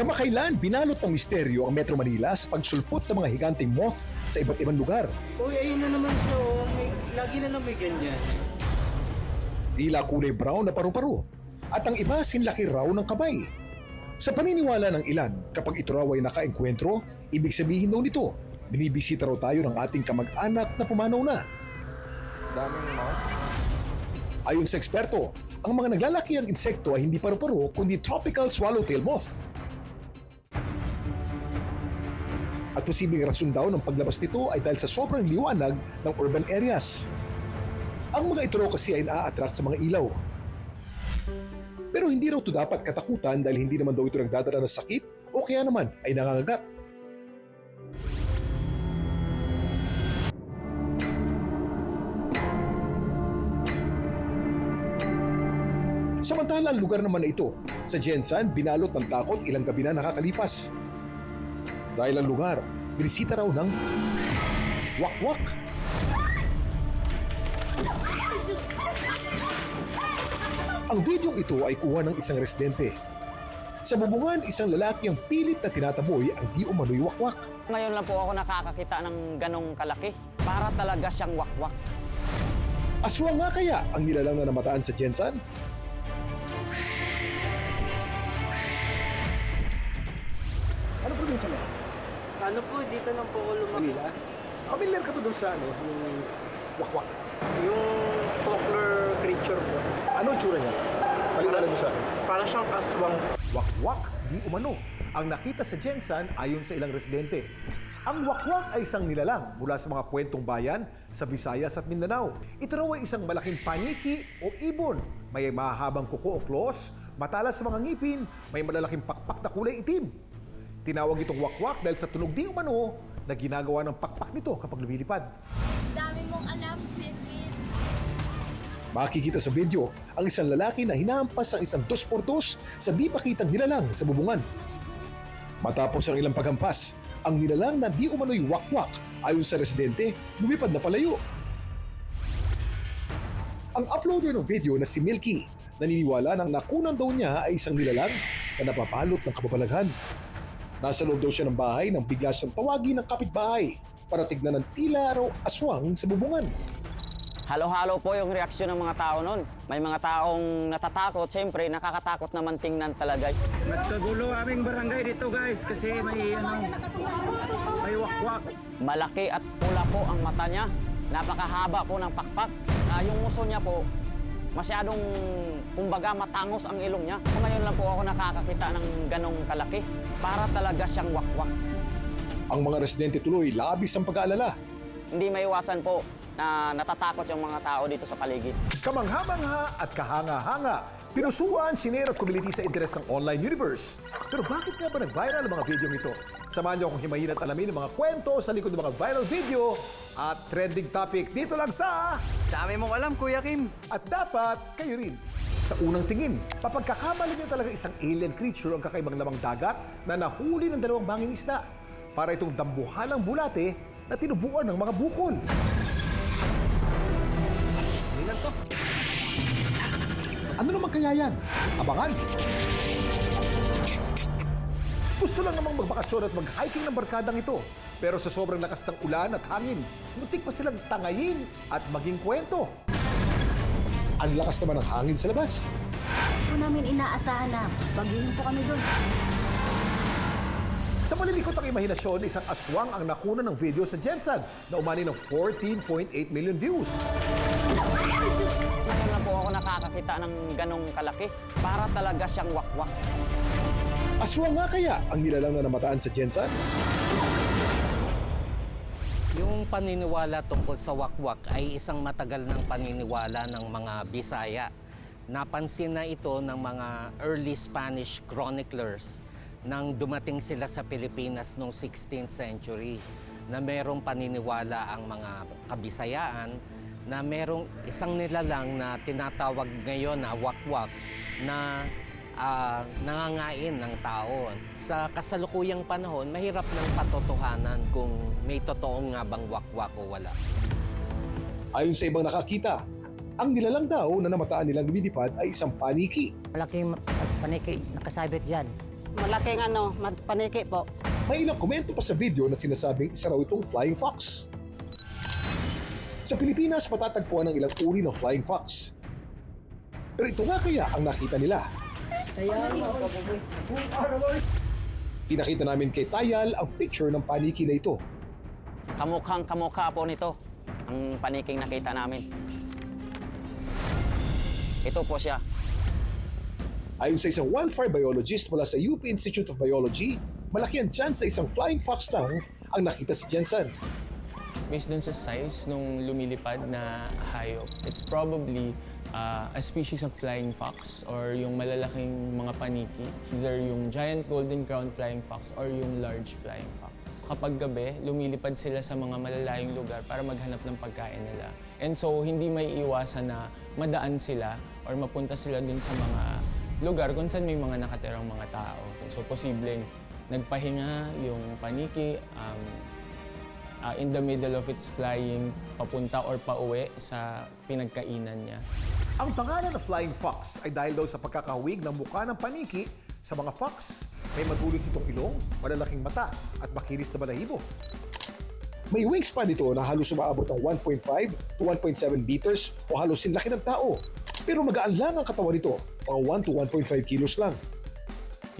Kamakailan, binalot ng misteryo ang Metro Manila sa pagsulpot ng mga higanteng moth sa iba't ibang lugar. Uy, ayun na naman siya. oh. May, lagi na lang may ganyan. Tila kulay brown na paru-paro at ang iba sinlaki raw ng kamay. Sa paniniwala ng ilan, kapag ito raw ay nakaengkwentro, ibig sabihin daw nito, binibisita raw tayo ng ating kamag-anak na pumanaw na. Daming moth. Ayon sa eksperto, ang mga naglalaki ang insekto ay hindi paru-paro kundi tropical swallowtail moth. At posibleng rason daw ng paglabas nito ay dahil sa sobrang liwanag ng urban areas. Ang mga ito kasi ay naa-attract sa mga ilaw. Pero hindi raw ito dapat katakutan dahil hindi naman daw ito nagdadala ng sakit o kaya naman ay nangangagat. Samantala ang lugar naman na ito, sa Jensan, binalot ng takot ilang gabi na nakakalipas. Dahil ang lugar, binisita raw ng wakwak. Ang videong ito ay kuha ng isang residente. Sa bubungan, isang lalaki ang pilit na tinataboy ang di umano'y wakwak. Ngayon lang po ako nakakakita ng ganong kalaki. Para talaga siyang wakwak. Aswang nga kaya ang nilalang na namataan sa Jensan? Ano po, dito lang po ako lumaki. Manila? Familiar ka ba doon sa ano, yung wakwak? Yung folklore creature po. Ano tsura niya? Paliwanag mo sa akin. Para siyang aswang. Wakwak di umano ang nakita sa Jensan ayon sa ilang residente. Ang wakwak ay isang nilalang mula sa mga kwentong bayan sa Visayas at Mindanao. Ito raw ay isang malaking paniki o ibon. May mahahabang kuko o claws, matalas sa mga ngipin, may malalaking pakpak na kulay itim. Tinawag itong wakwak dahil sa tunog di umano na ginagawa ng pakpak nito kapag lumilipad. Dami mong alam, Philippine. Makikita sa video ang isang lalaki na hinahampas ang isang dos por dos sa di pa kitang nilalang sa bubungan. Matapos ang ilang paghampas, ang nilalang na di umano'y wakwak ayon sa residente, lumipad na palayo. Ang uploader ng video na si Milky, naniniwala ng nakunan daw niya ay isang nilalang na napapalot ng kababalaghan. Nasa loob daw siya ng bahay nang bigla siyang tawagin ng kapitbahay para tignan ng tila raw aswang sa bubungan. Halo-halo po yung reaksyon ng mga tao noon. May mga taong natatakot, siyempre nakakatakot naman tingnan talaga. Nagkagulo aming barangay dito guys kasi may ano, may wakwak. Malaki at pula po ang mata niya. Napakahaba po ng pakpak. Saka yung muso niya po, masyadong, kumbaga, matangos ang ilong niya. Ngayon lang po ako nakakakita ng ganong kalaki. Para talaga siyang wakwak. Ang mga residente tuloy labis ang pag-aalala. Hindi maiwasan po na natatakot yung mga tao dito sa paligid. Kamangha-mangha at kahanga-hanga. Pinusuan, sinera at kumiliti sa interes ng online universe. Pero bakit nga ba nag-viral ang mga video ito? Samahan niyo akong himayin at alamin ang mga kwento sa likod ng mga viral video at trending topic dito lang sa... Dami mong alam, Kuya Kim. At dapat kayo rin. Sa unang tingin, papagkakamali niya talaga isang alien creature ang kakaibang lamang dagat na nahuli ng dalawang banging isda para itong dambuhalang bulate na tinubuan ng mga bukol. Ano naman kaya yan? Abangan! Gusto lang namang magbakasyon at mag-hiking ng barkadang ito. Pero sa sobrang lakas ng ulan at hangin, muntik pa silang tangayin at maging kwento. Ang lakas naman ng hangin sa labas. Po namin inaasahan na bagihin po kami doon. Sa malilikot ang imahinasyon, isang aswang ang nakuna ng video sa Jensen na umani ng 14.8 million views. Ngayon lang po ako nakakakita ng ganong kalaki. Para talaga siyang wakwak. Aswang nga kaya ang nilalang na namataan sa Jensen? Yung paniniwala tungkol sa wakwak ay isang matagal ng paniniwala ng mga Bisaya. Napansin na ito ng mga early Spanish chroniclers nang dumating sila sa Pilipinas noong 16th century na merong paniniwala ang mga kabisayaan na merong isang nilalang na tinatawag ngayon na wakwak na ah, nangangain ng tao. Sa kasalukuyang panahon, mahirap ng patotohanan kung may totoong nga bang wakwak o wala. Ayon sa ibang nakakita, ang nilalang daw na namataan nilang lumilipad ay isang paniki. Malaking paniki nakasabit dyan. Malaking ano, paniki po. May ilang komento pa sa video na sinasabing isa raw itong flying fox. Sa Pilipinas, matatagpuan ng ilang uri ng flying fox. Pero ito nga kaya ang nakita nila. Pinakita namin kay Tayal ang picture ng paniki na ito. Kamukhang kamukha po nito ang paniking nakita namin. Ito po siya. Ayon sa isang wildfire biologist mula sa UP Institute of Biology, malaki ang chance na isang flying fox lang ang nakita si Jensen. Based dun sa size nung lumilipad na hayop, it's probably uh, a species of flying fox or yung malalaking mga paniki. Either yung giant golden crown flying fox or yung large flying fox. Kapag gabi, lumilipad sila sa mga malalayong lugar para maghanap ng pagkain nila. And so, hindi may iwasan na madaan sila or mapunta sila dun sa mga lugar kung saan may mga nakatirang mga tao. So, posibleng nagpahinga yung paniki, um, uh, in the middle of its flying papunta or pauwi sa pinagkainan niya. Ang pangalan na flying fox ay dahil daw sa pagkakahawig ng mukha ng paniki sa mga fox. May madulis itong ilong, malalaking mata at makinis na balahibo. May wingspan ito na halos umaabot ng 1.5 to 1.7 meters o halos sinlaki ng tao. Pero magaan lang ang katawan nito, mga 1 to 1.5 kilos lang.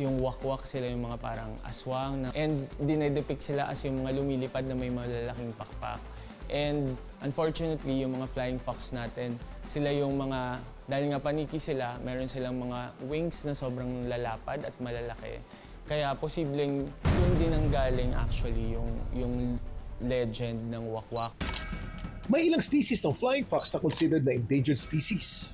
Yung wakwak sila yung mga parang aswang na, and dinedepict sila as yung mga lumilipad na may malalaking pakpak. And unfortunately, yung mga flying fox natin, sila yung mga, dahil nga paniki sila, meron silang mga wings na sobrang lalapad at malalaki. Kaya posibleng dun din ang galing actually yung, yung legend ng wakwak. May ilang species ng flying fox na considered na endangered species.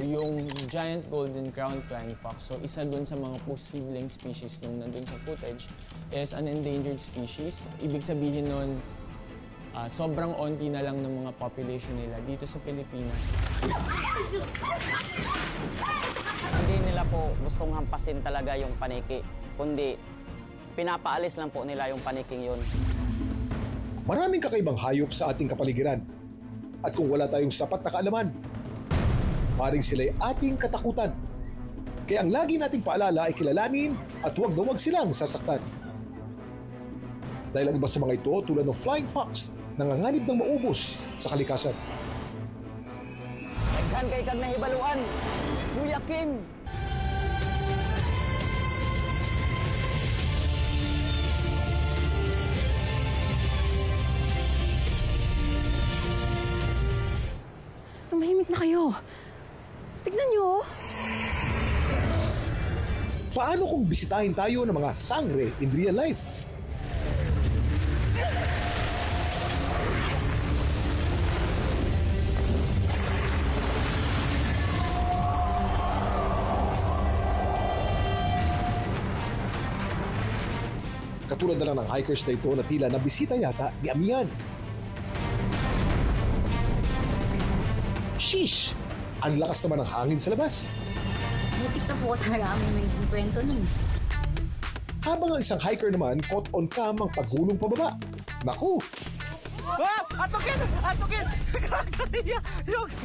Yung giant golden crown flying fox, so isa dun sa mga posibleng species nung nandun sa footage, is an endangered species. Ibig sabihin nun, ah, sobrang onti na lang ng mga population nila dito sa Pilipinas. Hindi nila po gustong hampasin talaga yung paniki, kundi pinapaalis lang po nila yung paniking yun. Maraming kakaibang hayop sa ating kapaligiran. At kung wala tayong sapat na kaalaman, maring sila'y ating katakutan. Kaya ang lagi nating paalala ay kilalanin at huwag na huwag silang sasaktan. Dahil ang iba sa mga ito tulad ng flying fox nanganganib ng maubos sa kalikasan. Daghan kay kag nahibaluan. Kuya Kim, Tumahimik na kayo. Tignan nyo. Paano kung bisitahin tayo ng mga sangre in real life? Katulad na lang ng hikers na ito na tila nabisita yata ni Amian. Sheesh! Ang lakas naman ng hangin sa labas. Butik na po talaga kami may kwento nun. Habang ang isang hiker naman caught on cam ang paghulong pababa. Naku,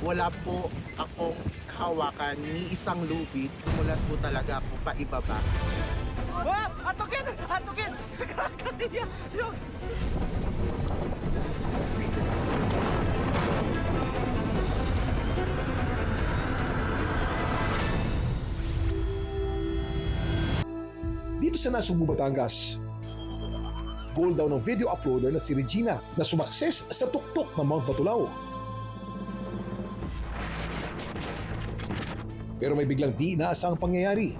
wala po akong hawakan ni isang lubid. Kumulas po talaga ako pa ibaba. dito sa Nasubo, Batangas. Goal daw ng video uploader na si Regina na sumakses sa tuktok ng Mount Batulao. Pero may biglang di inaasang pangyayari.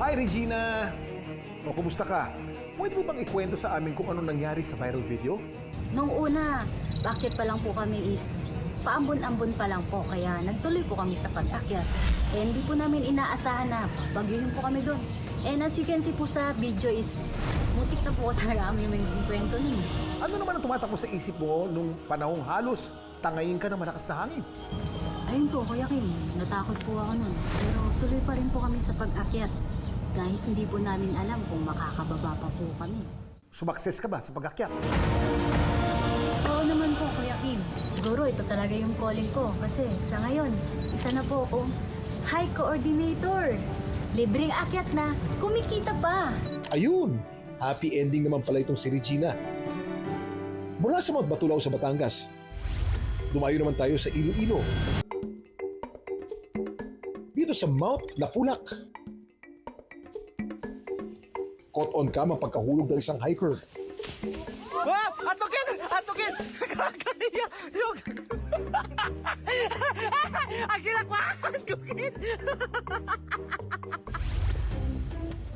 Hi Regina! O kumusta ka? Pwede mo bang ikwento sa amin kung anong nangyari sa viral video? Nung una, bakit pa lang po kami is paambon-ambon pa lang po kaya nagtuloy po kami sa pag-akyat. Eh, hindi po namin inaasahan na bagyuhin po kami doon. And as you can see po sa video is mutik na po talaga kami may kwento nun. eh. Ano naman ang tumatakbo sa isip mo nung panahong halos tangayin ka ng malakas na hangin? Ayun po, Kuya Kim, natakot po ako nun. Pero tuloy pa rin po kami sa pag-akyat. Kahit hindi po namin alam kung makakababa pa po kami. Sumakses ka ba sa pag-akyat? Oo naman po, Kuya Kim. Siguro ito talaga yung calling ko kasi sa ngayon, isa na po akong high coordinator. libreng akyat na, kumikita pa. Ayun, happy ending naman pala itong si Regina. Mula sa Mount Batulao sa Batangas, dumayo naman tayo sa Iloilo. Dito sa Mount Napulak. Caught on cam ang pagkahulog ng isang hiker. Wow! Atukin! Atukin! Kakaiya! Yung... Ang kinakwakan! Kukin!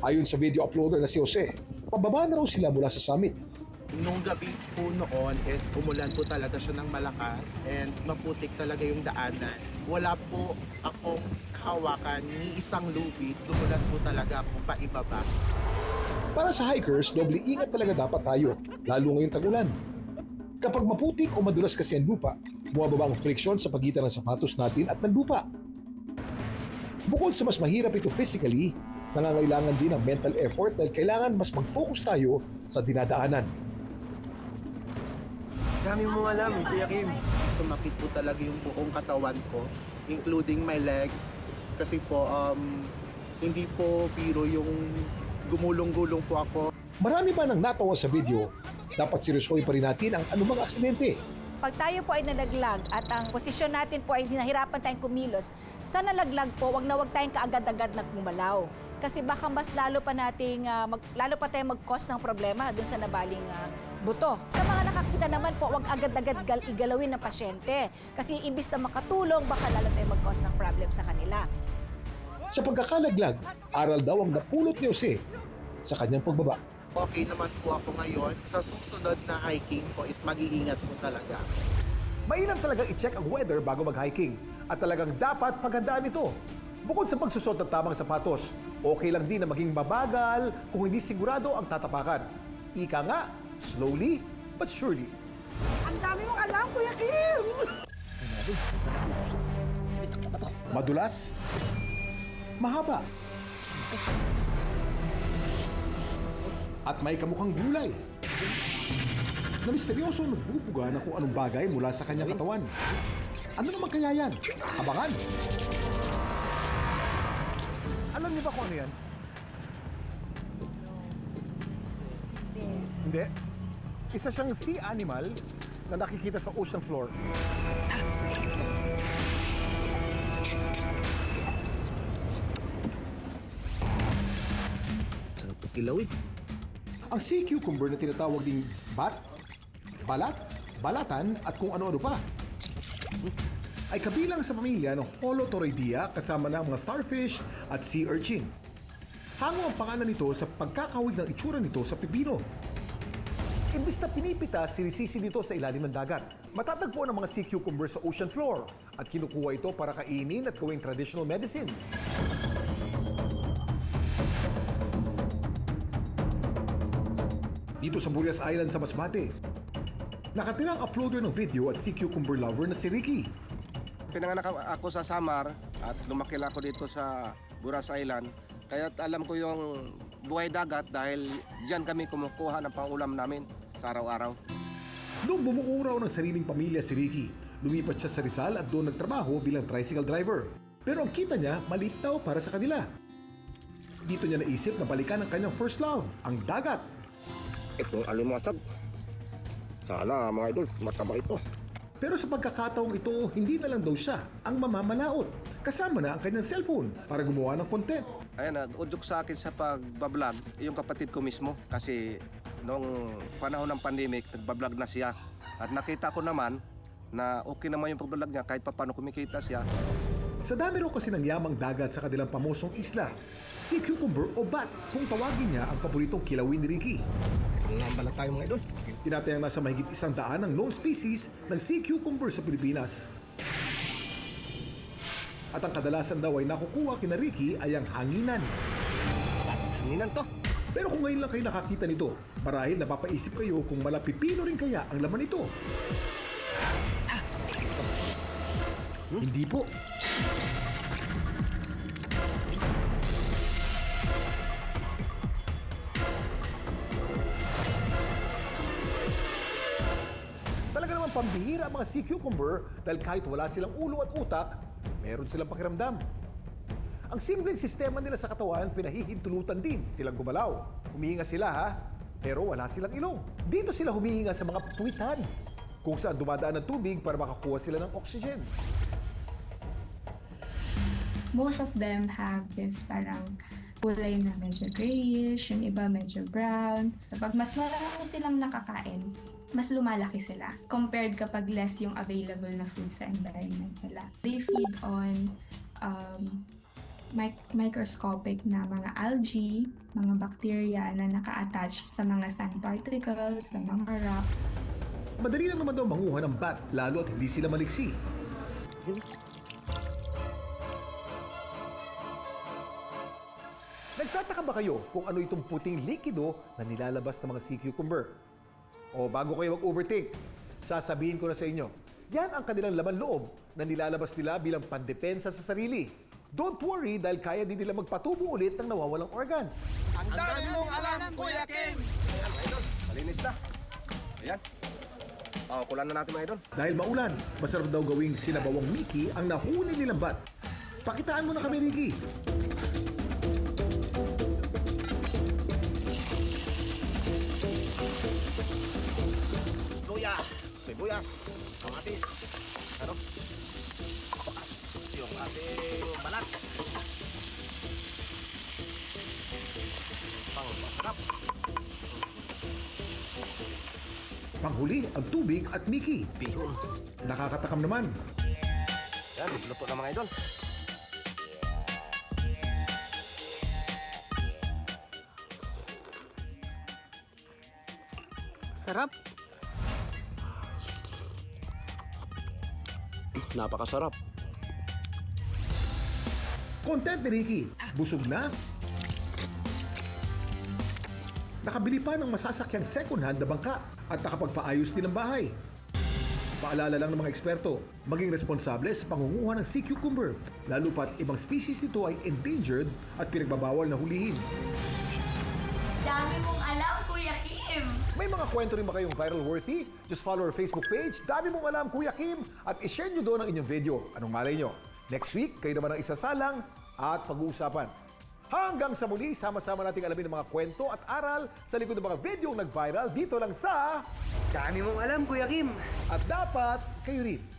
Ayon sa video uploader na si Jose, pababa na raw sila mula sa summit. Nung gabi po noon is umulan po talaga siya ng malakas and maputik talaga yung daanan. Wala po akong hawakan ni isang lubid. Lumulas po talaga ako paibaba. Para sa hikers, doble ingat talaga dapat tayo, lalo ngayong tag-ulan. Kapag maputik o madulas kasi ang lupa, bumababa ang friction sa pagitan ng sapatos natin at ng lupa. Bukod sa mas mahirap ito physically, nangangailangan din ng mental effort dahil kailangan mas mag-focus tayo sa dinadaanan. Dami mo alam, Kuya Kim. Sumakit po talaga yung buong katawan ko, including my legs. Kasi po, um, hindi po biro yung gumulong-gulong po ako. Marami man ang natawa sa video, dapat seryosohin pa rin natin ang anumang aksidente. Pag tayo po ay nalaglag at ang posisyon natin po ay nahirapan tayong kumilos, sa nalaglag po, wag na wag tayong kaagad-agad na gumalaw. Kasi baka mas lalo pa nating, ah, mag, lalo pa tayong mag-cause ng problema dun sa nabaling ah, buto. Sa mga nakakita naman po, wag agad-agad gal- igalawin ng pasyente. Kasi imbis na makatulong, baka lalo tayong mag-cause ng problem sa kanila. Sa pagkakalaglag, aral daw ang napulot ni Jose sa kanyang pagbaba. Okay naman po ako ngayon. Sa susunod na hiking po is mag-iingat po talaga. Mainam talagang i-check ang weather bago mag-hiking at talagang dapat paghandaan ito. Bukod sa pagsusot ng tamang sapatos, okay lang din na maging mabagal kung hindi sigurado ang tatapakan. Ika nga, slowly but surely. Ang dami mong alam, Kuya Kim! Madulas, mahaba, at may kamukhang gulay na misteryoso nagbubuga ng kung anong bagay mula sa kanyang katawan. Ano naman kaya yan? Abangan! Alam niyo ba kung ano yan? Hindi. Isa siyang sea animal na nakikita sa ocean floor. Ang sea cucumber na tinatawag ding bat, balat, balatan at kung ano-ano pa ay kabilang sa pamilya ng Holothuriidea kasama ng mga starfish at sea urchin. Hango ang pangalan nito sa pagkakawig ng itsura nito sa pipino. Imbis na pinipita, sinisisi dito sa ilalim ng dagat. Matatagpuan ang mga sea cucumber sa ocean floor at kinukuha ito para kainin at gawing traditional medicine. Dito sa Burias Island sa Masbate, nakatirang uploader ng video at sea cucumber lover na si Ricky. Pinanganak ako sa Samar at lumaki ako dito sa Buras Island. Kaya alam ko yung buhay dagat dahil diyan kami kumukuha ng pangulam namin sa araw-araw. Noong bumuo raw ng sariling pamilya si Ricky, lumipat siya sa Rizal at doon nagtrabaho bilang tricycle driver. Pero ang kita niya, maliit daw para sa kanila. Dito niya naisip na balikan ang kanyang first love, ang dagat. Ito alimasag. Sana mga idol, mataba ito. Pero sa pagkakataong ito, hindi na lang daw siya ang mamamalaot. Kasama na ang kanyang cellphone para gumawa ng content. Ayan, nag-udyok sa akin sa pagbablog yung kapatid ko mismo kasi noong panahon ng pandemic, nagbablog na siya. At nakita ko naman na okay naman yung pagbablog niya kahit paano kumikita siya. Sa dami raw kasi ng yamang dagat sa kanilang pamosong isla, si Cucumber o Bat kung tawagin niya ang paboritong kilawin ni Ricky. Nambala tayo mga idol. Tinatayang nasa mahigit isang daan ng known species ng sea cucumber sa Pilipinas. At ang kadalasan daw ay nakukuha kina Ricky ay ang hanginan. Hanginan to. Pero kung ngayon lang kayo nakakita nito, marahil napapaisip kayo kung malapipino rin kaya ang laman nito. Hindi po. Pambihira ang mga sea cucumber dahil kahit wala silang ulo at utak, meron silang pakiramdam. Ang simpleng sistema nila sa katawan, pinahihintulutan din silang gumalaw. Humihinga sila ha, pero wala silang ilong. Dito sila humihinga sa mga puwitan, kung saan dumadaan ng tubig para makakuha sila ng oxygen. most of them have this parang kulay na medyo grayish, yung iba medyo brown. Kapag mas marami silang nakakain, mas lumalaki sila compared kapag less yung available na food sa environment nila. They feed on um, mic- microscopic na mga algae, mga bacteria na naka-attach sa mga sand particles, sa mga rocks. Madali lang naman daw manguha ng bat, lalo at hindi sila maliksi. Nagtataka ba kayo kung ano itong puting likido na nilalabas ng mga sea cucumber? O bago kayo mag-overthink, sasabihin ko na sa inyo, yan ang kanilang laman loob na nilalabas nila bilang pandepensa sa sarili. Don't worry dahil kaya din nila magpatubo ulit ng nawawalang organs. Ang dami mong alam, Kuya Kim! Ayan, mga idol. Malinis na. Ayan. Oh, kulan na natin mga idol. Dahil maulan, masarap daw gawing sinabawang Mickey ang nahuni nilang bat. Pakitaan mo na kami, Ricky. Sibuyas, kamatis, ano? Pakas yung ating balat. Pang masarap. Panghuli ang tubig at Mickey. Bihon. Nakakatakam naman. Yan, luto na mga idol. Sarap. Napakasarap. Content ni Ricky. Busog na. Nakabili pa ng masasakyang second hand na bangka at nakapagpaayos din ng bahay. Paalala lang ng mga eksperto, maging responsable sa pangunguha ng sea cucumber, lalo pat ibang species nito ay endangered at pinagbabawal na hulihin. Dami mong alam! May mga kwento rin ba kayong viral worthy? Just follow our Facebook page, Dami Mong Alam Kuya Kim, at ishare nyo doon ang inyong video. Anong malay nyo? Next week, kayo naman ang isasalang at pag-uusapan. Hanggang sa muli, sama-sama nating alamin ang mga kwento at aral sa likod ng mga video nag-viral dito lang sa... Dami mong alam, Kuya Kim. At dapat, kayo rin